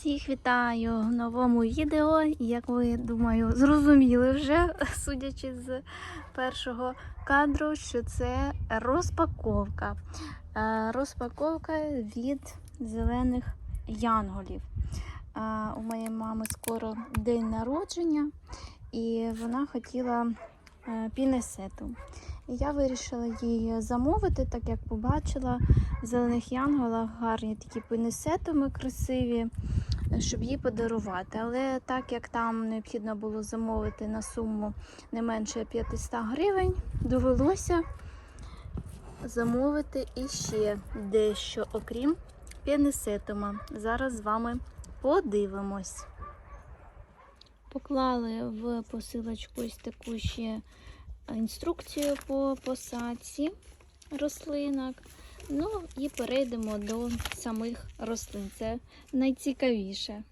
Всіх вітаю в новому відео. Як ви думаю, зрозуміли вже, судячи з першого кадру, що це розпаковка. Е, Розпаковка від зелених янголів. Е, У моєї мами скоро день народження, і вона хотіла е, пінесету. І я вирішила її замовити, так як побачила в зелених янголах гарні такі пинесетами красиві, щоб їй подарувати. Але так як там необхідно було замовити на суму не менше 500 гривень, довелося замовити іще дещо, окрім пінесетума. Зараз з вами подивимось. Поклали в посилочку ось таку ще інструкцію по посадці рослинок. Ну і перейдемо до самих рослин. Це найцікавіше.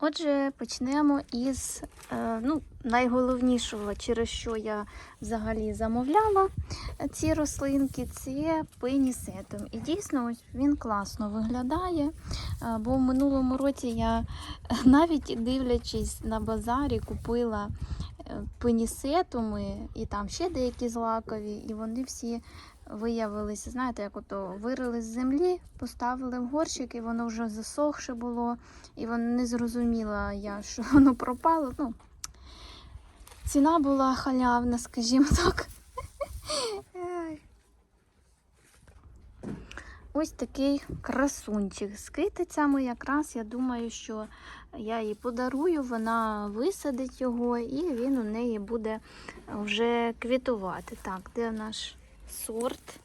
Отже, почнемо із е, ну, найголовнішого, через що я взагалі замовляла ці рослинки, це пенісетом. І дійсно ось він класно виглядає. е, Бо в минулому році я навіть дивлячись на базарі, купила е, пенісетуми і там ще деякі злакові, і вони всі виявилися, знаєте, як ото вирили з землі, поставили в горщик, і воно вже засохше було, і воно не зрозуміла я, що воно пропало. Ну, ціна була халявна, скажімо так. Ось такий красунчик з китицями. Якраз я думаю, що я їй подарую, вона висадить його, і він у неї буде вже квітувати. Так, де наш сорт?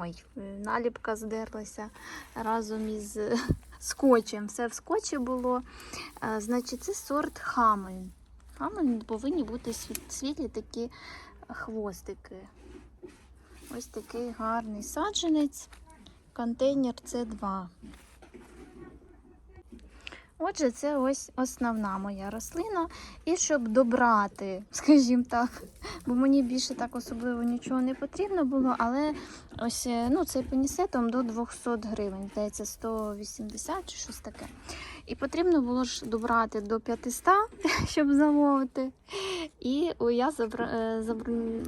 Ой, наліпка здерлася разом із скотчем. Все в скотчі було. Значить, це сорт хамель. Хамель повинні бути світлі такі хвостики. Ось такий гарний саджанець. Контейнер С2. Отже, це ось основна моя рослина. І щоб добрати, скажімо так, бо мені більше так особливо нічого не потрібно було, але ось е, ну, цей пенісетом до 200 гривень, здається, 180 чи щось таке. І потрібно було ж добрати до 500, щоб замовити. І о, я забра... е,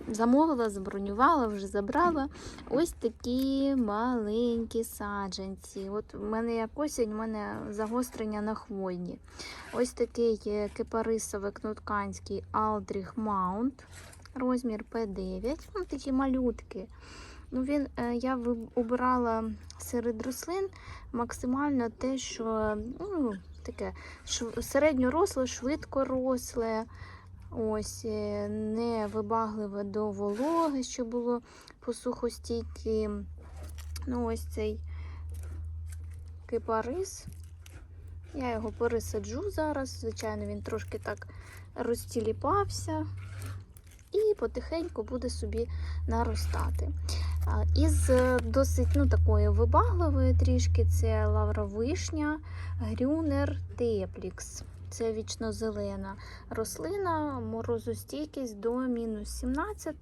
замовила, забронювала, вже забрала ось такі маленькі саджанці. От в мене як осінь, в мене загострення на хвойні. Ось такий е, кипарисовий кнутканський Алдріх Маунт, розмір П9. Ну, такі малютки. Ну, він, е, я обирала серед рослин максимально те, що ну, таке середньоросле, швидкоросле, ось, е, не вибагливе до вологи, що було посухостійким. Ну, ось цей кипарис. Я його пересаджу зараз. Звичайно, він трошки так розтіліпався і потихеньку буде собі наростати. Із е, досить ну, такої вибагливої трішки це лавровишня, грюнер теплікс. Це вічно-зелена рослина, морозостійкість до мінус 17.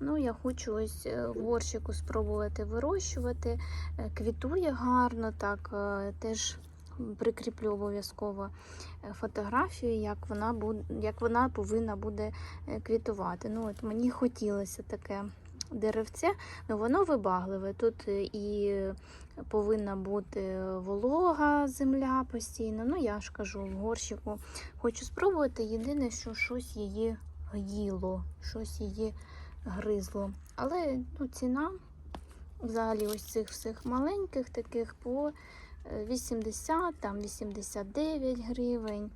Ну, я хочу ось е, горщику спробувати вирощувати. Е, Квітує гарно, так теж прикріплю обов'язково фотографію, як вона буде, як вона повинна буде квітувати. Ну, от мені хотілося таке деревце, ну воно вибагливе. Тут е, і повинна бути волога земля постійно. Ну, я ж кажу, в горщику хочу спробувати. Єдине, що щось її їло, щось її гризло. Але ну, ціна взагалі ось цих всіх маленьких таких по е, 80, там 89 гривень.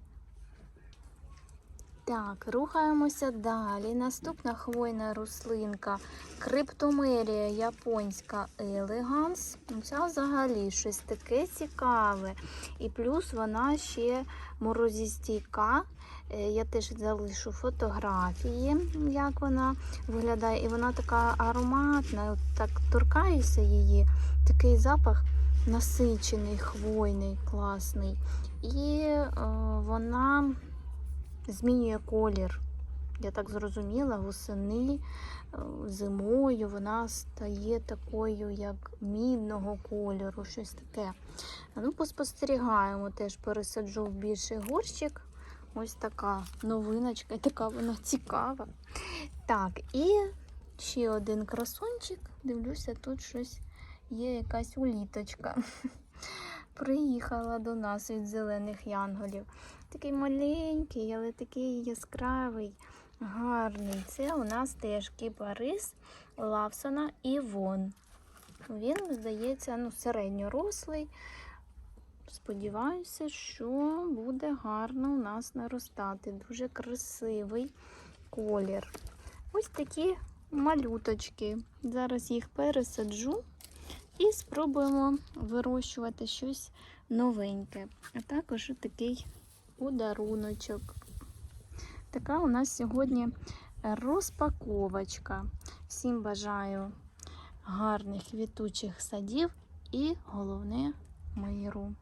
Так, рухаємося далі. Наступна хвойна рослинка Криптомерія японська елеганс. Ну, Ця взагалі щось таке цікаве. І плюс вона ще морозістійка. Е, Я теж залишу фотографії, як вона виглядає. І вона така ароматна. Так торкаюся її. Такий запах насичений, хвойний, класний. І е, вона змінює колір. я так зрозуміла, восени е, зимою вона стає такою, як мідного кольору, щось таке. Ну, поспостерігаємо, теж пересаджу в більший горщик. Ось така новиночка, така вона цікава. Так, і ще один красунчик. Дивлюся, тут щось є якась уліточка. Приїхала до нас від зелених янголів. Такий маленький, але такий яскравий, гарний. Це у нас теж кіпарис Лавсона Івон. Він, здається, ну, середньорослий. Сподіваюся, що буде гарно у нас наростати. Дуже красивий колір. Ось такі малюточки. Зараз їх пересаджу і спробуємо вирощувати щось новеньке. А також такий подаруночок. Така у нас сьогодні розпаковочка. Всім бажаю гарних квітучих садів і головне миру.